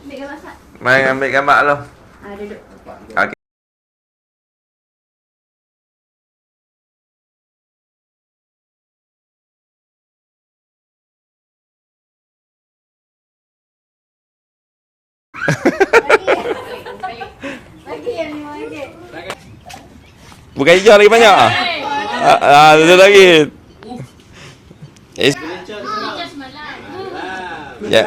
Ambil gambar sat. Mari ambil gambar lu. Ah, duduk. Okey. Lagi yang lima ringgit. Bukan hijau lagi banyak. Ah, ah ada lagi. Eh, ya.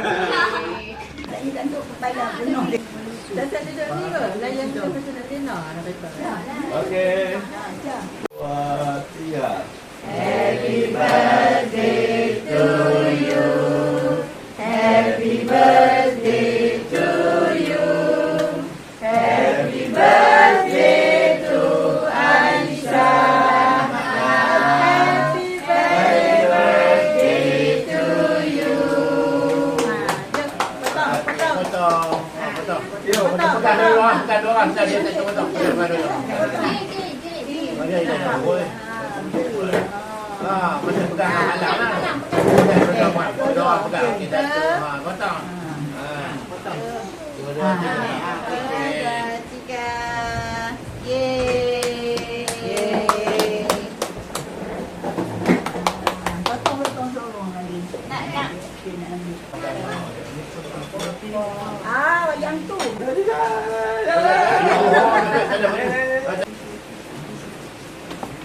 Okay. Happy birthday to you. Happy birthday. Pegang ah. Pegang dulu ah. Saya dia tak. Pegang tak boleh. Ah, macam pegang alam lah. Pegang, pegang, pegang. Pegang, pegang. Kita ah, potong. Ah, potong. Dua, Ah, yang tu.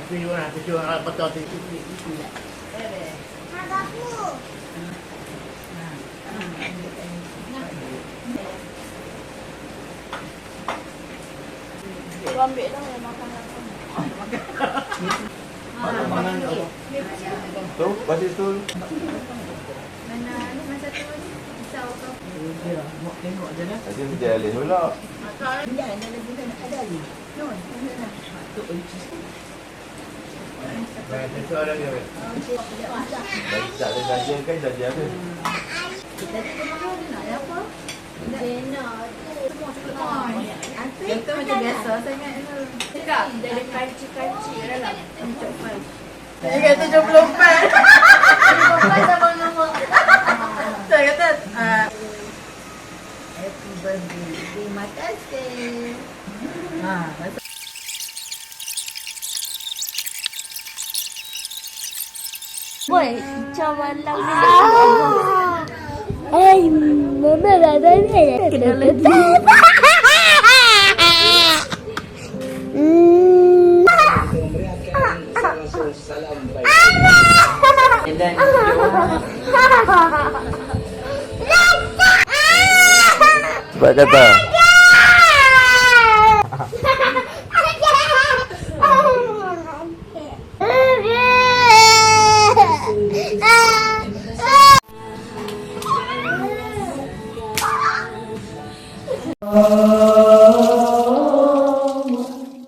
Tujuh lah, tujuh lah, betul tu. Kau ambil dah yang makan apa. Tu, basis tu. Ni masa tu Jadi menjalin pula. Tidak, dalam bulan ada ni. Non, ada lah. Patut uji. Baik, ada dia. Baik, tak ada saja kan saja ada. Kita tu mahu nak apa? Nak semua semua. Itu macam biasa sangat. Cakap dari kancik-kancik lah. Macam apa? Dia kata jom belum Happy birthday. Terima kasih. Ha, Buổi cho bạn à. làm video Ê, bố mẹ là đây này Cái đó là gì? Salam baik. Elden. Bakata. Oh